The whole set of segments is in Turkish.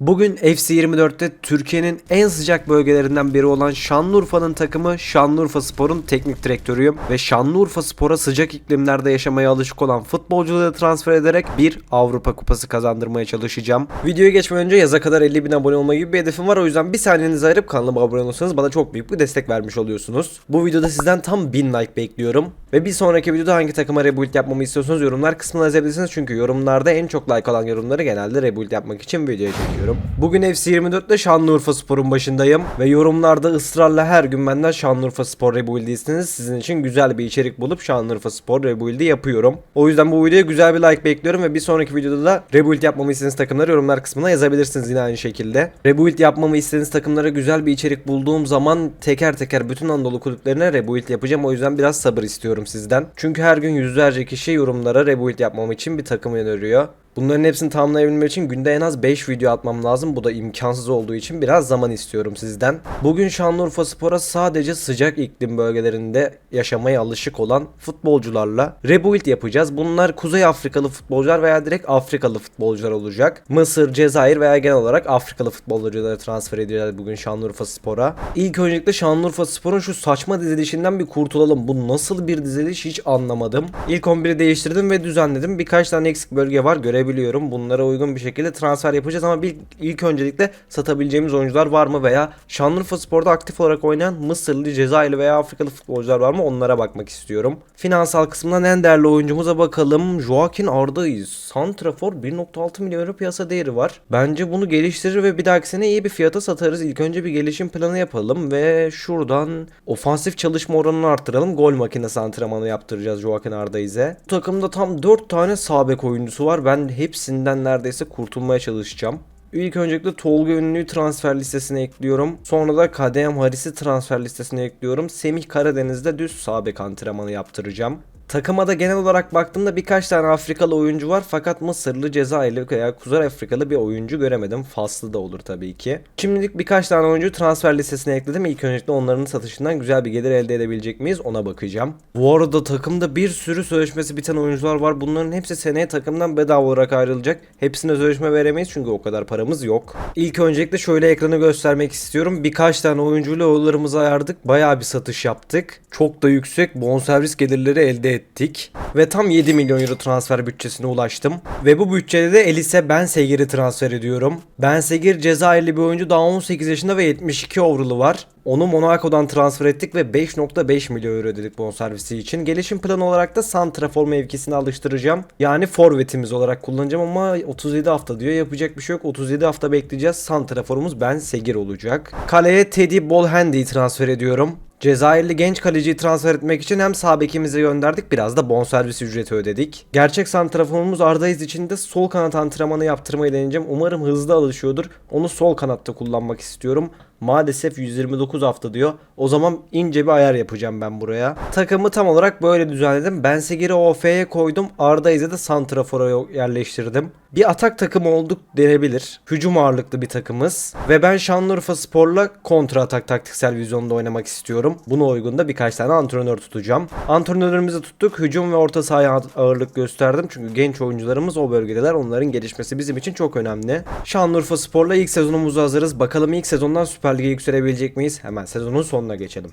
Bugün FC24'te Türkiye'nin en sıcak bölgelerinden biri olan Şanlıurfa'nın takımı Şanlıurfa Spor'un teknik direktörüyüm ve Şanlıurfa Spor'a sıcak iklimlerde yaşamaya alışık olan futbolcuları transfer ederek bir Avrupa Kupası kazandırmaya çalışacağım. Videoya geçmeden önce yaza kadar 50 bin abone olma gibi bir hedefim var o yüzden bir saniyenizi ayırıp kanalıma abone olursanız bana çok büyük bir destek vermiş oluyorsunuz. Bu videoda sizden tam 1000 like bekliyorum ve bir sonraki videoda hangi takıma rebuild yapmamı istiyorsanız yorumlar kısmına yazabilirsiniz çünkü yorumlarda en çok like alan yorumları genelde rebuild yapmak için videoya çekiyorum. Bugün FC24'te Şanlıurfa Spor'un başındayım ve yorumlarda ısrarla her gün benden Şanlıurfa Spor rebuild'i istiniz. Sizin için güzel bir içerik bulup Şanlıurfa Spor rebuild'i yapıyorum. O yüzden bu videoya güzel bir like bekliyorum ve bir sonraki videoda da rebuild yapmamı istediğiniz takımları yorumlar kısmına yazabilirsiniz yine aynı şekilde. Rebuild yapmamı istediğiniz takımlara güzel bir içerik bulduğum zaman teker teker bütün Anadolu kulüplerine rebuild yapacağım. O yüzden biraz sabır istiyorum sizden. Çünkü her gün yüzlerce kişi yorumlara rebuild yapmam için bir takım öneriyor. Bunların hepsini tamamlayabilmem için günde en az 5 video atmam lazım. Bu da imkansız olduğu için biraz zaman istiyorum sizden. Bugün Şanlıurfa Spor'a sadece sıcak iklim bölgelerinde yaşamaya alışık olan futbolcularla rebuild yapacağız. Bunlar Kuzey Afrikalı futbolcular veya direkt Afrikalı futbolcular olacak. Mısır, Cezayir veya genel olarak Afrikalı futbolcuları transfer edeceğiz bugün Şanlıurfa Spor'a. İlk öncelikle Şanlıurfa Spor'un şu saçma dizilişinden bir kurtulalım. Bu nasıl bir diziliş hiç anlamadım. İlk 11'i değiştirdim ve düzenledim. Birkaç tane eksik bölge var görebiliyorum. Bunlara uygun bir şekilde transfer yapacağız ama bir, ilk öncelikle satabileceğimiz oyuncular var mı veya Şanlıurfa Spor'da aktif olarak oynayan Mısırlı, Cezayirli veya Afrikalı futbolcular var mı onlara bakmak istiyorum. Finansal kısmından en değerli oyuncumuza bakalım. Joaquin Arda'yız. Santrafor 1.6 milyon euro piyasa değeri var. Bence bunu geliştirir ve bir dahaki sene iyi bir fiyata satarız. İlk önce bir gelişim planı yapalım ve şuradan ofansif çalışma oranını arttıralım. Gol makinesi antrenmanı yaptıracağız Joaquin Arda'yız'e. Bu takımda tam 4 tane sağ bek oyuncusu var. Ben hepsinden neredeyse kurtulmaya çalışacağım. İlk öncelikle Tolga Ünlü'yü transfer listesine ekliyorum. Sonra da KDM Haris'i transfer listesine ekliyorum. Semih Karadeniz'de düz sağ bek antrenmanı yaptıracağım. Takıma da genel olarak baktığımda birkaç tane Afrikalı oyuncu var fakat Mısırlı, Cezayirli veya Kuzey Afrikalı bir oyuncu göremedim. Faslı da olur tabii ki. Şimdilik birkaç tane oyuncu transfer listesine ekledim. İlk öncelikle onların satışından güzel bir gelir elde edebilecek miyiz ona bakacağım. Bu arada takımda bir sürü sözleşmesi biten oyuncular var. Bunların hepsi seneye takımdan bedava olarak ayrılacak. Hepsine sözleşme veremeyiz çünkü o kadar paramız yok. İlk öncelikle şöyle ekranı göstermek istiyorum. Birkaç tane oyuncuyla yollarımızı ayardık. Bayağı bir satış yaptık. Çok da yüksek bonservis gelirleri elde ettik. Ve tam 7 milyon euro transfer bütçesine ulaştım. Ve bu bütçede de Elise Bensegir'i transfer ediyorum. Bensegir Cezayirli bir oyuncu daha 18 yaşında ve 72 overall'ı var. Onu Monaco'dan transfer ettik ve 5.5 milyon euro ödedik bonservisi için. Gelişim planı olarak da santrafor mevkisini alıştıracağım. Yani forvetimiz olarak kullanacağım ama 37 hafta diyor. Yapacak bir şey yok. 37 hafta bekleyeceğiz. Santraforumuz Ben Segir olacak. Kaleye Teddy Bolhandy'yi transfer ediyorum. Cezayirli genç kaleciyi transfer etmek için hem sağ gönderdik biraz da bonservis ücreti ödedik. Gerçek santraforumuz Ardaiz için de sol kanat antrenmanı yaptırmayı deneyeceğim. Umarım hızlı alışıyordur. Onu sol kanatta kullanmak istiyorum. Maalesef 129 hafta diyor. O zaman ince bir ayar yapacağım ben buraya. Takımı tam olarak böyle düzenledim. Ben Segir'i OF'ye koydum. Arda İz'e de Santrafor'a yerleştirdim. Bir atak takımı olduk denebilir. Hücum ağırlıklı bir takımız. Ve ben Şanlıurfa Spor'la kontra atak taktiksel vizyonda oynamak istiyorum. Buna uygun da birkaç tane antrenör tutacağım. Antrenörümüzü tuttuk. Hücum ve orta sahaya ağırlık gösterdim. Çünkü genç oyuncularımız o bölgedeler. Onların gelişmesi bizim için çok önemli. Şanlıurfa Spor'la ilk sezonumuzu hazırız. Bakalım ilk sezondan Süper Lig'e yükselebilecek miyiz? Hemen sezonun sonuna geçelim.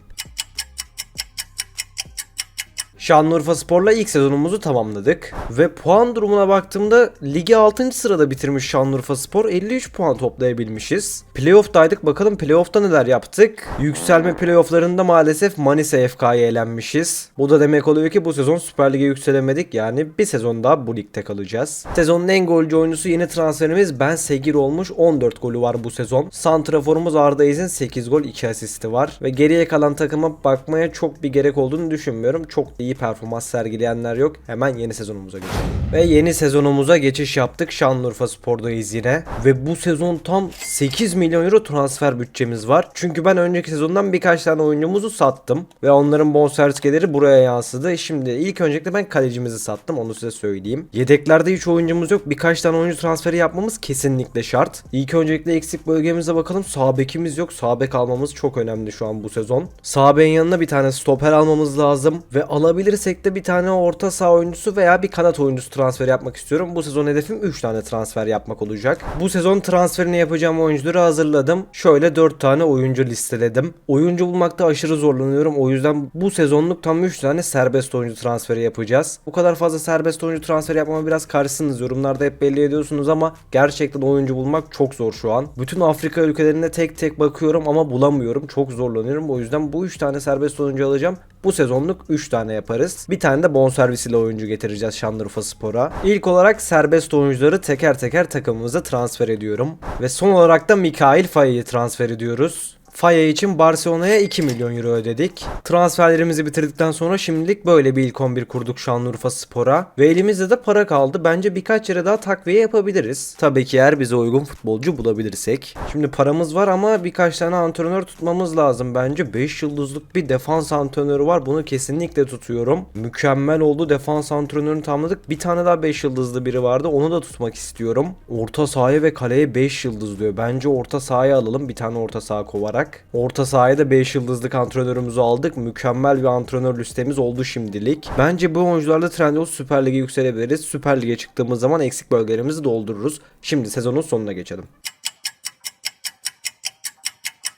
Şanlıurfa Spor'la ilk sezonumuzu tamamladık. Ve puan durumuna baktığımda ligi 6. sırada bitirmiş Şanlıurfa Spor. 53 puan toplayabilmişiz. Playoff'taydık. Bakalım playoff'ta neler yaptık. Yükselme playoff'larında maalesef Manisa FK'ya elenmişiz. Bu da demek oluyor ki bu sezon Süper Lig'e yükselemedik. Yani bir sezon daha bu ligde kalacağız. Sezonun en golcü oyuncusu yeni transferimiz Ben Segir olmuş. 14 golü var bu sezon. Santraforumuz Arda İz'in 8 gol 2 asisti var. Ve geriye kalan takıma bakmaya çok bir gerek olduğunu düşünmüyorum. Çok iyi performans sergileyenler yok. Hemen yeni sezonumuza geçelim. Ve yeni sezonumuza geçiş yaptık. Şanlıurfa Spor'dayız yine. Ve bu sezon tam 8 milyon euro transfer bütçemiz var. Çünkü ben önceki sezondan birkaç tane oyuncumuzu sattım. Ve onların bonservis geliri buraya yansıdı. Şimdi ilk öncelikle ben kalecimizi sattım. Onu size söyleyeyim. Yedeklerde hiç oyuncumuz yok. Birkaç tane oyuncu transferi yapmamız kesinlikle şart. İlk öncelikle eksik bölgemize bakalım. Sağ bekimiz yok. Sağ bek almamız çok önemli şu an bu sezon. Sağ bekin yanına bir tane stoper almamız lazım. Ve alabilir yapabilirsek de bir tane orta saha oyuncusu veya bir kanat oyuncusu transferi yapmak istiyorum. Bu sezon hedefim 3 tane transfer yapmak olacak. Bu sezon transferini yapacağım oyuncuları hazırladım. Şöyle 4 tane oyuncu listeledim. Oyuncu bulmakta aşırı zorlanıyorum. O yüzden bu sezonluk tam 3 tane serbest oyuncu transferi yapacağız. Bu kadar fazla serbest oyuncu transferi yapmama biraz karşısınız. Yorumlarda hep belli ediyorsunuz ama gerçekten oyuncu bulmak çok zor şu an. Bütün Afrika ülkelerine tek tek bakıyorum ama bulamıyorum. Çok zorlanıyorum. O yüzden bu 3 tane serbest oyuncu alacağım. Bu sezonluk 3 tane yaparız. Bir tane de bonservis ile oyuncu getireceğiz Şanlıurfa Spor'a. İlk olarak serbest oyuncuları teker teker takımımıza transfer ediyorum. Ve son olarak da Mikail Faya'yı transfer ediyoruz. Faya için Barcelona'ya 2 milyon euro ödedik. Transferlerimizi bitirdikten sonra şimdilik böyle bir ilk 11 kurduk Şanlıurfa Spor'a. Ve elimizde de para kaldı. Bence birkaç yere daha takviye yapabiliriz. Tabii ki eğer bize uygun futbolcu bulabilirsek. Şimdi paramız var ama birkaç tane antrenör tutmamız lazım. Bence 5 yıldızlık bir defans antrenörü var. Bunu kesinlikle tutuyorum. Mükemmel oldu. Defans antrenörünü tamamladık. Bir tane daha 5 yıldızlı biri vardı. Onu da tutmak istiyorum. Orta sahaya ve kaleye 5 yıldız diyor. Bence orta sahaya alalım. Bir tane orta saha kovarak. Orta sahaya da 5 yıldızlık antrenörümüzü aldık. Mükemmel bir antrenör listemiz oldu şimdilik. Bence bu oyuncularla Trendyol Süper Lig'e yükselebiliriz. Süper Lig'e çıktığımız zaman eksik bölgelerimizi doldururuz. Şimdi sezonun sonuna geçelim.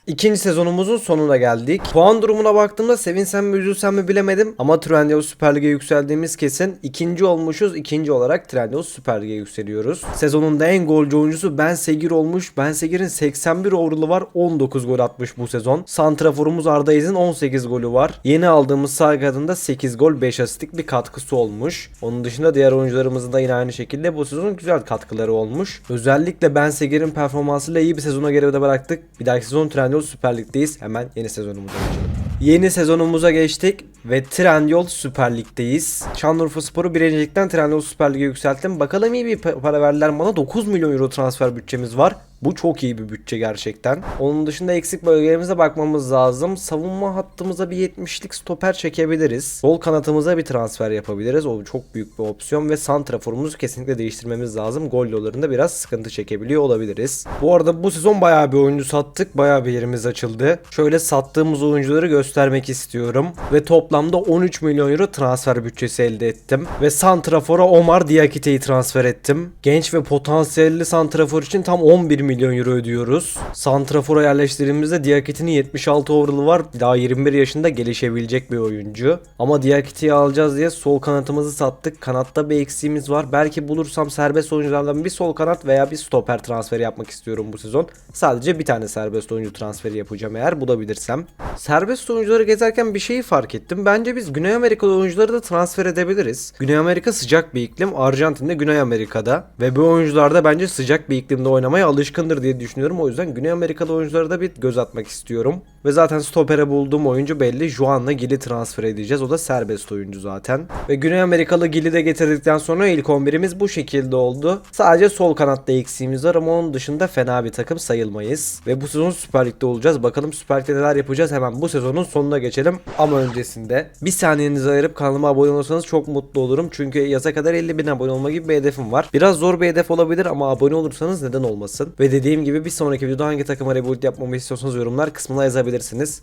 İkinci sezonumuzun sonuna geldik. Puan durumuna baktığımda sevinsem mi üzülsem mi bilemedim. Ama Trendyol Süper Lig'e yükseldiğimiz kesin. İkinci olmuşuz. İkinci olarak Trendyol Süper Lig'e yükseliyoruz. Sezonun da en golcü oyuncusu Ben Segir olmuş. Ben Segir'in 81 overall'ı var. 19 gol atmış bu sezon. Santraforumuz Arda İz'in 18 golü var. Yeni aldığımız sağ kadında 8 gol 5 asistlik bir katkısı olmuş. Onun dışında diğer oyuncularımızın da yine aynı şekilde bu sezon güzel katkıları olmuş. Özellikle Ben Segir'in performansıyla iyi bir sezona geride bıraktık. Bir dahaki sezon Trendyol Süper Lig'deyiz. Hemen yeni sezonumuza geçelim. Yeni sezonumuza geçtik ve Trendyol Süper Lig'deyiz. Şanlıurfa Sporu birincilikten Trendyol Süper Lig'e yükselttim. Bakalım iyi bir pa- para verdiler bana. 9 milyon euro transfer bütçemiz var. Bu çok iyi bir bütçe gerçekten. Onun dışında eksik bölgelerimize bakmamız lazım. Savunma hattımıza bir 70'lik stoper çekebiliriz. Sol kanatımıza bir transfer yapabiliriz. O çok büyük bir opsiyon ve santraforumuzu kesinlikle değiştirmemiz lazım. Gol yollarında biraz sıkıntı çekebiliyor olabiliriz. Bu arada bu sezon bayağı bir oyuncu sattık. Bayağı bir yerimiz açıldı. Şöyle sattığımız oyuncuları göstermek istiyorum. Ve toplamda 13 milyon euro transfer bütçesi elde ettim. Ve santrafora Omar Diakite'yi transfer ettim. Genç ve potansiyelli santrafor için tam 11 milyon euro ödüyoruz. Santrafora yerleştirdiğimizde Diakite'nin 76 overall'ı var. Daha 21 yaşında gelişebilecek bir oyuncu. Ama Diakite'yi alacağız diye sol kanatımızı sattık. Kanatta bir eksiğimiz var. Belki bulursam serbest oyunculardan bir sol kanat veya bir stoper transferi yapmak istiyorum bu sezon. Sadece bir tane serbest oyuncu transferi yapacağım eğer bulabilirsem. Serbest oyuncuları gezerken bir şeyi fark ettim. Bence biz Güney Amerikalı oyuncuları da transfer edebiliriz. Güney Amerika sıcak bir iklim. Arjantin de Güney Amerika'da. Ve bu oyuncular da bence sıcak bir iklimde oynamaya alışkındır diye düşünüyorum. O yüzden Güney Amerikalı oyunculara da bir göz atmak istiyorum. Ve zaten stopere bulduğum oyuncu belli. Juan'la Gil'i transfer edeceğiz. O da serbest oyuncu zaten. Ve Güney Amerikalı Gil'i de getirdikten sonra ilk 11'imiz bu şekilde oldu. Sadece sol kanatta eksiğimiz var ama onun dışında fena bir takım sayılmayız. Ve bu sezon Süper Lig'de olacağız. Bakalım Süper Lig'de neler yapacağız. Hemen bu sezonun sonuna geçelim. Ama öncesinde bir saniyenizi ayırıp kanalıma abone olursanız çok mutlu olurum. Çünkü yaza kadar 50 bin abone olma gibi bir hedefim var. Biraz zor bir hedef olabilir ama abone olursanız neden olmasın. Ve dediğim gibi bir sonraki videoda hangi takıma reboot yapmamı istiyorsanız yorumlar kısmına yazabilirsiniz.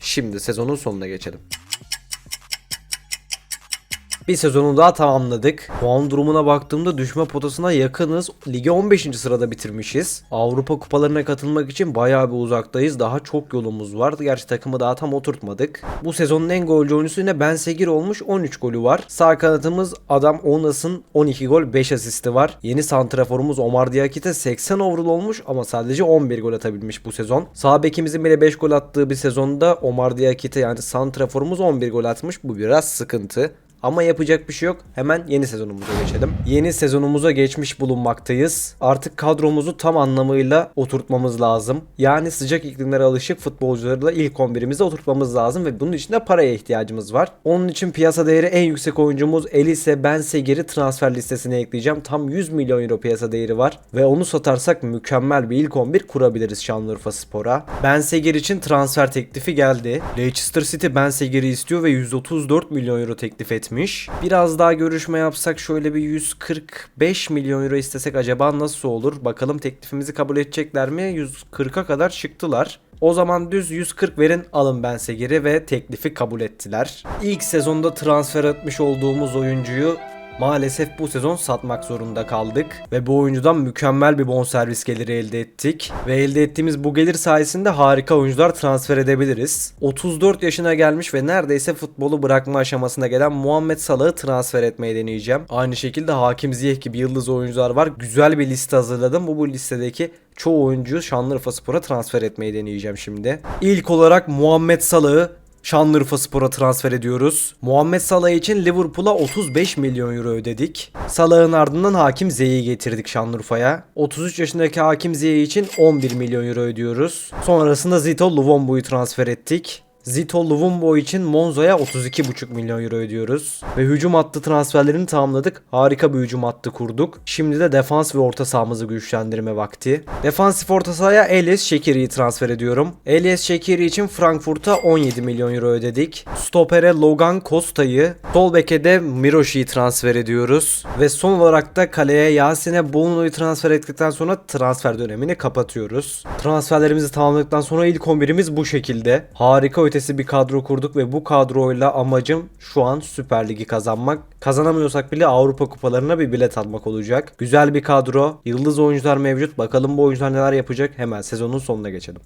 Şimdi sezonun sonuna geçelim. Bir sezonu daha tamamladık. Puan durumuna baktığımda düşme potasına yakınız. Ligi 15. sırada bitirmişiz. Avrupa kupalarına katılmak için bayağı bir uzaktayız. Daha çok yolumuz var. Gerçi takımı daha tam oturtmadık. Bu sezonun en golcü oyuncusu yine Ben Segir olmuş. 13 golü var. Sağ kanatımız Adam Onas'ın 12 gol 5 asisti var. Yeni santraforumuz Omar Diakite 80 overall olmuş ama sadece 11 gol atabilmiş bu sezon. Sağ bekimizin bile 5 gol attığı bir sezonda Omar Diakite yani santraforumuz 11 gol atmış. Bu biraz sıkıntı. Ama yapacak bir şey yok. Hemen yeni sezonumuza geçelim. Yeni sezonumuza geçmiş bulunmaktayız. Artık kadromuzu tam anlamıyla oturtmamız lazım. Yani sıcak iklimlere alışık futbolcularla ilk 11'imize oturtmamız lazım ve bunun için de paraya ihtiyacımız var. Onun için piyasa değeri en yüksek oyuncumuz Elise Ben Seger'i transfer listesine ekleyeceğim. Tam 100 milyon euro piyasa değeri var ve onu satarsak mükemmel bir ilk 11 kurabiliriz Şanlıurfa Spor'a. Ben Seger için transfer teklifi geldi. Leicester City Ben Seger'i istiyor ve 134 milyon euro teklif etmiş. Biraz daha görüşme yapsak şöyle bir 145 milyon euro istesek acaba nasıl olur? Bakalım teklifimizi kabul edecekler mi? 140'a kadar çıktılar. O zaman düz 140 verin alın bense geri ve teklifi kabul ettiler. İlk sezonda transfer etmiş olduğumuz oyuncuyu Maalesef bu sezon satmak zorunda kaldık ve bu oyuncudan mükemmel bir bonservis geliri elde ettik ve elde ettiğimiz bu gelir sayesinde harika oyuncular transfer edebiliriz. 34 yaşına gelmiş ve neredeyse futbolu bırakma aşamasına gelen Muhammed Salah'ı transfer etmeyi deneyeceğim. Aynı şekilde Hakim Ziyech gibi yıldız oyuncular var. Güzel bir liste hazırladım. Bu bu listedeki çoğu oyuncuyu Şanlıurfa Spor'a transfer etmeyi deneyeceğim şimdi. İlk olarak Muhammed Salah'ı Şanlıurfa Spor'a transfer ediyoruz. Muhammed Salah için Liverpool'a 35 milyon euro ödedik. Salah'ın ardından Hakim Ziyech'i getirdik Şanlıurfa'ya. 33 yaşındaki Hakim Ziyech için 11 milyon euro ödüyoruz. Sonrasında Zito Luvombo'yu transfer ettik. Zito Luvumbo için Monza'ya 32,5 milyon euro ödüyoruz. Ve hücum hattı transferlerini tamamladık. Harika bir hücum hattı kurduk. Şimdi de defans ve orta sahamızı güçlendirme vakti. Defansif orta sahaya Elias Şekiri'yi transfer ediyorum. Elias Şekiri için Frankfurt'a 17 milyon euro ödedik. Stopere Logan Costa'yı, sol beke de Miroshi'yi transfer ediyoruz. Ve son olarak da kaleye Yasin'e Bono'yu transfer ettikten sonra transfer dönemini kapatıyoruz. Transferlerimizi tamamladıktan sonra ilk 11'imiz bu şekilde. Harika ötesi bir kadro kurduk ve bu kadroyla amacım şu an Süper Ligi kazanmak. Kazanamıyorsak bile Avrupa kupalarına bir bilet almak olacak. Güzel bir kadro, yıldız oyuncular mevcut. Bakalım bu oyuncular neler yapacak. Hemen sezonun sonuna geçelim.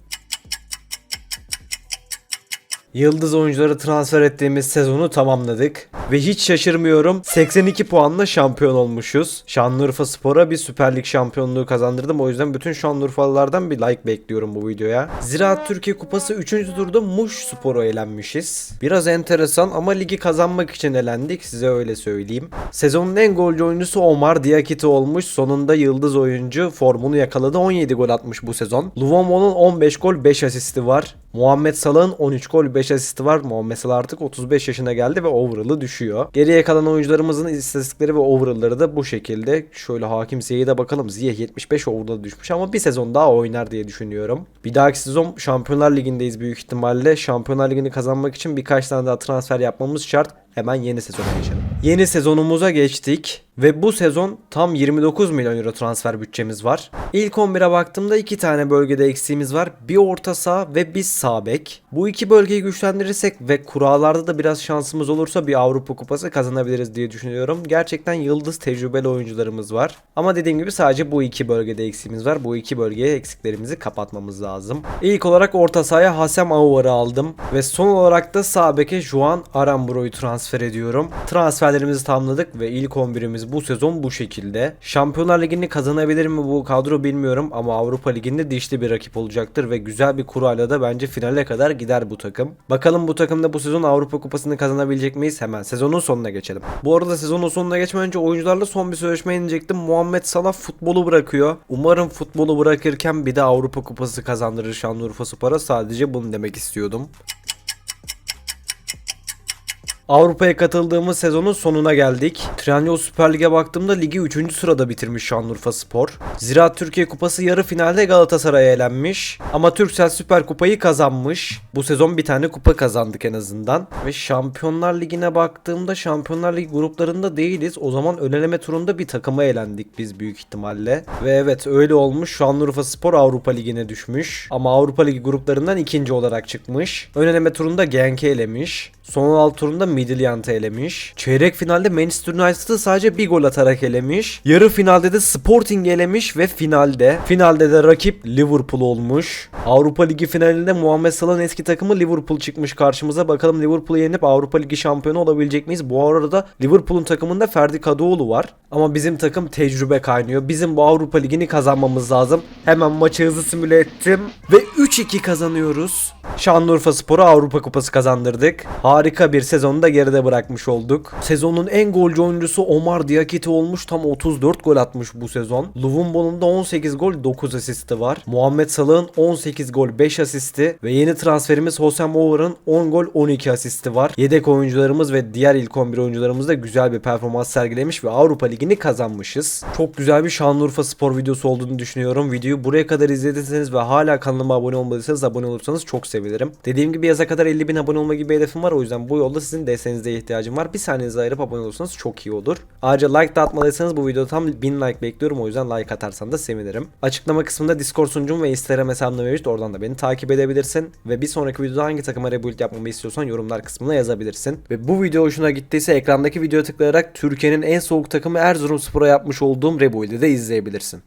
Yıldız oyuncuları transfer ettiğimiz sezonu tamamladık. Ve hiç şaşırmıyorum 82 puanla şampiyon olmuşuz. Şanlıurfa Spor'a bir Süper Lig şampiyonluğu kazandırdım. O yüzden bütün Şanlıurfalılardan bir like bekliyorum bu videoya. Ziraat Türkiye Kupası 3. turda Muş Spor'a elenmişiz. Biraz enteresan ama ligi kazanmak için elendik size öyle söyleyeyim. Sezonun en golcü oyuncusu Omar Diakite olmuş. Sonunda yıldız oyuncu formunu yakaladı. 17 gol atmış bu sezon. Luvomo'nun 15 gol 5 asisti var. Muhammed Salah'ın 13 gol 5 asisti var. Muhammed Salah artık 35 yaşına geldi ve overall'ı düşüyor. Geriye kalan oyuncularımızın istatistikleri ve overall'ları da bu şekilde. Şöyle Hakim Ziyech'e de bakalım. Ziyech 75 overall'a düşmüş ama bir sezon daha oynar diye düşünüyorum. Bir dahaki sezon Şampiyonlar Ligi'ndeyiz büyük ihtimalle. Şampiyonlar Ligi'ni kazanmak için birkaç tane daha transfer yapmamız şart. Hemen yeni sezona geçelim. Yeni sezonumuza geçtik ve bu sezon tam 29 milyon euro transfer bütçemiz var. İlk 11'e baktığımda iki tane bölgede eksiğimiz var. Bir orta saha ve bir sağ bek. Bu iki bölgeyi güçlendirirsek ve kurallarda da biraz şansımız olursa bir Avrupa Kupası kazanabiliriz diye düşünüyorum. Gerçekten yıldız tecrübeli oyuncularımız var. Ama dediğim gibi sadece bu iki bölgede eksiğimiz var. Bu iki bölgeye eksiklerimizi kapatmamız lazım. İlk olarak orta sahaya Hasem Aouar'ı aldım ve son olarak da sağ beke Juan Aramburo'yu transfer ediyorum. Transferlerimizi tamamladık ve ilk 11'imiz bu sezon bu şekilde. Şampiyonlar Ligi'ni kazanabilir mi bu kadro bilmiyorum ama Avrupa Ligi'nde dişli bir rakip olacaktır ve güzel bir kurayla da bence finale kadar gider bu takım. Bakalım bu takımda bu sezon Avrupa Kupası'nı kazanabilecek miyiz? Hemen sezonun sonuna geçelim. Bu arada sezonun sonuna geçmeden önce oyuncularla son bir sözleşme inecektim. Muhammed Salah futbolu bırakıyor. Umarım futbolu bırakırken bir de Avrupa Kupası kazandırır Şanlıurfa Spor'a. Sadece bunu demek istiyordum. Avrupa'ya katıldığımız sezonun sonuna geldik. Trendyol Süper Lig'e baktığımda ligi 3. sırada bitirmiş Şanlıurfa Spor. Ziraat Türkiye Kupası yarı finalde Galatasaray'a elenmiş. Ama Türksel Süper Kupayı kazanmış. Bu sezon bir tane kupa kazandık en azından. Ve Şampiyonlar Ligi'ne baktığımda Şampiyonlar Ligi gruplarında değiliz. O zaman öneleme turunda bir takıma elendik biz büyük ihtimalle. Ve evet öyle olmuş. Şanlıurfa Spor Avrupa Ligi'ne düşmüş. Ama Avrupa Ligi gruplarından ikinci olarak çıkmış. Öneleme turunda Genk'i elemiş. Son 16 turunda Midtjylland'ı elemiş. Çeyrek finalde Manchester United'ı sadece bir gol atarak elemiş. Yarı finalde de Sporting'i elemiş ve finalde finalde de rakip Liverpool olmuş. Avrupa Ligi finalinde Muhammed Salah'ın eski takımı Liverpool çıkmış karşımıza. Bakalım Liverpool'u yenip Avrupa Ligi şampiyonu olabilecek miyiz? Bu arada Liverpool'un takımında Ferdi Kadıoğlu var. Ama bizim takım tecrübe kaynıyor. Bizim bu Avrupa Ligi'ni kazanmamız lazım. Hemen maçı hızlı simüle ettim. Ve 3-2 kazanıyoruz. Şanlıurfa Spor'a Avrupa Kupası kazandırdık. Harika bir sezonu da geride bırakmış olduk. Sezonun en golcü oyuncusu Omar Diakite olmuş. Tam 34 gol atmış bu sezon. Luvumbo'nun da 18 gol 9 asisti var. Muhammed Salah'ın 18 gol 5 asisti ve yeni transferimiz Hosem Oğur'un 10 gol 12 asisti var. Yedek oyuncularımız ve diğer ilk 11 oyuncularımız da güzel bir performans sergilemiş ve Avrupa Ligi'ni kazanmışız. Çok güzel bir Şanlıurfa Spor videosu olduğunu düşünüyorum. Videoyu buraya kadar izlediyseniz ve hala kanalıma abone olmadıysanız abone olursanız çok sevinirim. Dediğim gibi yaza kadar 50 bin abone olma gibi hedefim var. O o yüzden bu yolda sizin desteğinize ihtiyacım var. Bir saniyenizi ayırıp abone olursanız çok iyi olur. Ayrıca like da atmalıysanız bu videoda tam 1000 like bekliyorum. O yüzden like atarsan da sevinirim. Açıklama kısmında Discord sunucum ve Instagram hesabım mevcut. Oradan da beni takip edebilirsin. Ve bir sonraki videoda hangi takıma rebuild yapmamı istiyorsan yorumlar kısmına yazabilirsin. Ve bu video hoşuna gittiyse ekrandaki videoya tıklayarak Türkiye'nin en soğuk takımı Erzurumspor'a yapmış olduğum rebuild'i de izleyebilirsin.